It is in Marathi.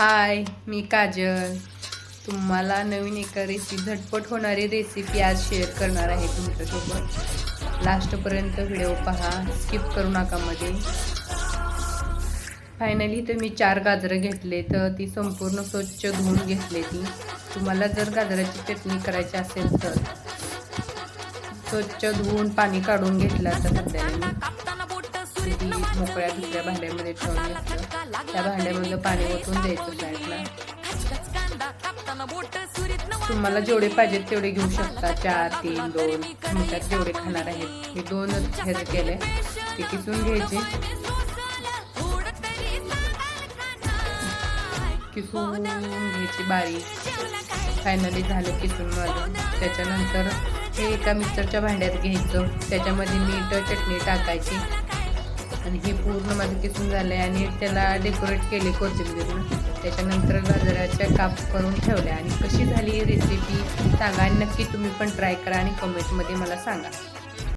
हाय मी काजल. तुम्हाला नवीन एका रेसिपी झटपट होणारी रेसिपी आज शेअर करणार आहे तुमच्यासोबत. लास्टपर्यंत व्हिडिओ पहा स्किप करू नका मध्ये. फायनली तर मी चार गाजरं घेतले तर ती संपूर्ण स्वच्छ धुवून घेतले ती. तुम्हाला जर गाजराची चटणी करायची असेल तर. स्वच्छ धुवून पाणी काढून घेतलं तर सध्या ती मोकळ्या दुसऱ्या भांड्यामध्ये ठेवून त्या भांड्यामधलं पाणी ओतून द्यायचं साईडला. तुम्हाला जेवढे पाहिजेत तेवढे घेऊ शकता. चार तीन दोन. मिनिटात जेवढे खाणार आहेत. मी दोनच ह्याचे केले. ते किसून घ्यायचे. किसून घ्यायची बारीक. फायनली झालं किसून माझं. त्याच्यानंतर हे एका मिक्सरच्या भांड्यात घ्यायचं. त्याच्यामध्ये मीठ चटणी टाकायची. आणि हे पूर्ण माझं किसून झालं आहे आणि त्याला डेकोरेट केले कोथिंबीरनं त्याच्यानंतर गाजराच्या काप करून ठेवल्या. आणि कशी झाली ही रेसिपी सांगा आणि नक्की तुम्ही पण ट्राय करा आणि कमेंटमध्ये मला सांगा.